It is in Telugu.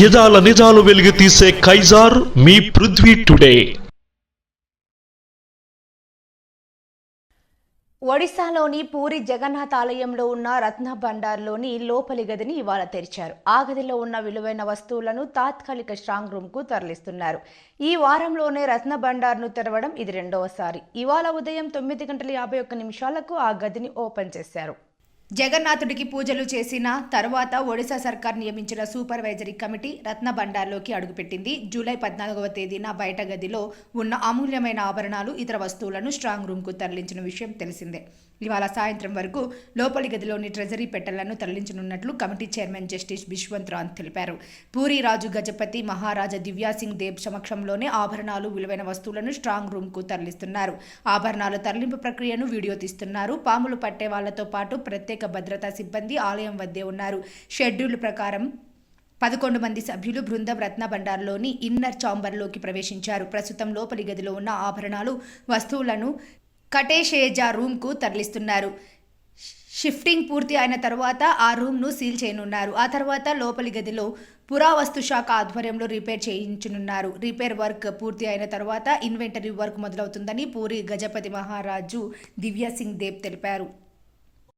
యదాల నిజాలు వెలిగి తీసే కైజార్ మీ పృథ్వీ టుడే. ఒడిశాలోని పూరి జగన్నాథ్ ఆలయంలో ఉన్న రత్న భండార్లోని లోపలి గదిని ఇవాళ తెరిచారు. ఆ గదిలో ఉన్న విలువైన వస్తువులను తాత్కాలిక స్ట్రాంగ్ రూమ్కు తరలిస్తున్నారు. ఈ వారంలోనే రత్న భండార్ను తెరవడం ఇది రెండవసారి. ఇవాళ ఉదయం తొమ్మిది గంటల యాభై ఒక్క నిమిషాలకు ఆ గదిని ఓపెన్ చేశారు. జగన్నాథుడికి పూజలు చేసిన తర్వాత ఒడిశా సర్కార్ నియమించిన సూపర్వైజరీ కమిటీ రత్న బండార్లోకి అడుగుపెట్టింది. జూలై పద్నాలుగవ తేదీన బయట గదిలో ఉన్న అమూల్యమైన ఆభరణాలు ఇతర వస్తువులను స్ట్రాంగ్ రూమ్కు తరలించిన విషయం తెలిసిందే. ఇవాళ సాయంత్రం వరకు లోపలి గదిలోని ట్రెజరీ పెట్టెలను తరలించనున్నట్లు committee chairman justice Vishwanth Ranth తెలిపారు. పూరి రాజు గజపతి మహారాజా దివ్యాసింగ్ దేబ్ సమక్షంలోనే ఆభరణాలు విలువైన వస్తువులను స్ట్రాంగ్ రూమ్కు తరలిస్తున్నారు. ఆభరణాల తరలింపు ప్రక్రియను వీడియో తీస్తున్నారు. పాములు పట్టే వాళ్ళతో పాటు ప్రత్యేక భద్రతా సిబ్బంది ఆలయం వద్దే ఉన్నారు. షెడ్యూల్ ప్రకారం పదకొండు మంది సభ్యులు బృందం రత్నభండార్లోని ఇన్నర్ చాంబర్లోకి ప్రవేశించారు. ప్రస్తుతం లోపలి గదిలో ఉన్న ఆభరణాలు వస్తువులను కటేషేజా రూమ్కు తరలిస్తున్నారు. షిఫ్టింగ్ పూర్తి అయిన తర్వాత ఆ రూమ్ను సీల్ చేయనున్నారు. ఆ తర్వాత లోపలి గదిలో పురావస్తు శాఖ ఆధ్వర్యంలో రిపేర్ చేయించనున్నారు. రిపేర్ వర్క్ పూర్తి అయిన తర్వాత ఇన్వెంటరీ వర్క్ మొదలవుతుందని పూరి గజపతి మహారాజు దివ్య సింగ్ దేవ్ తెలిపారు.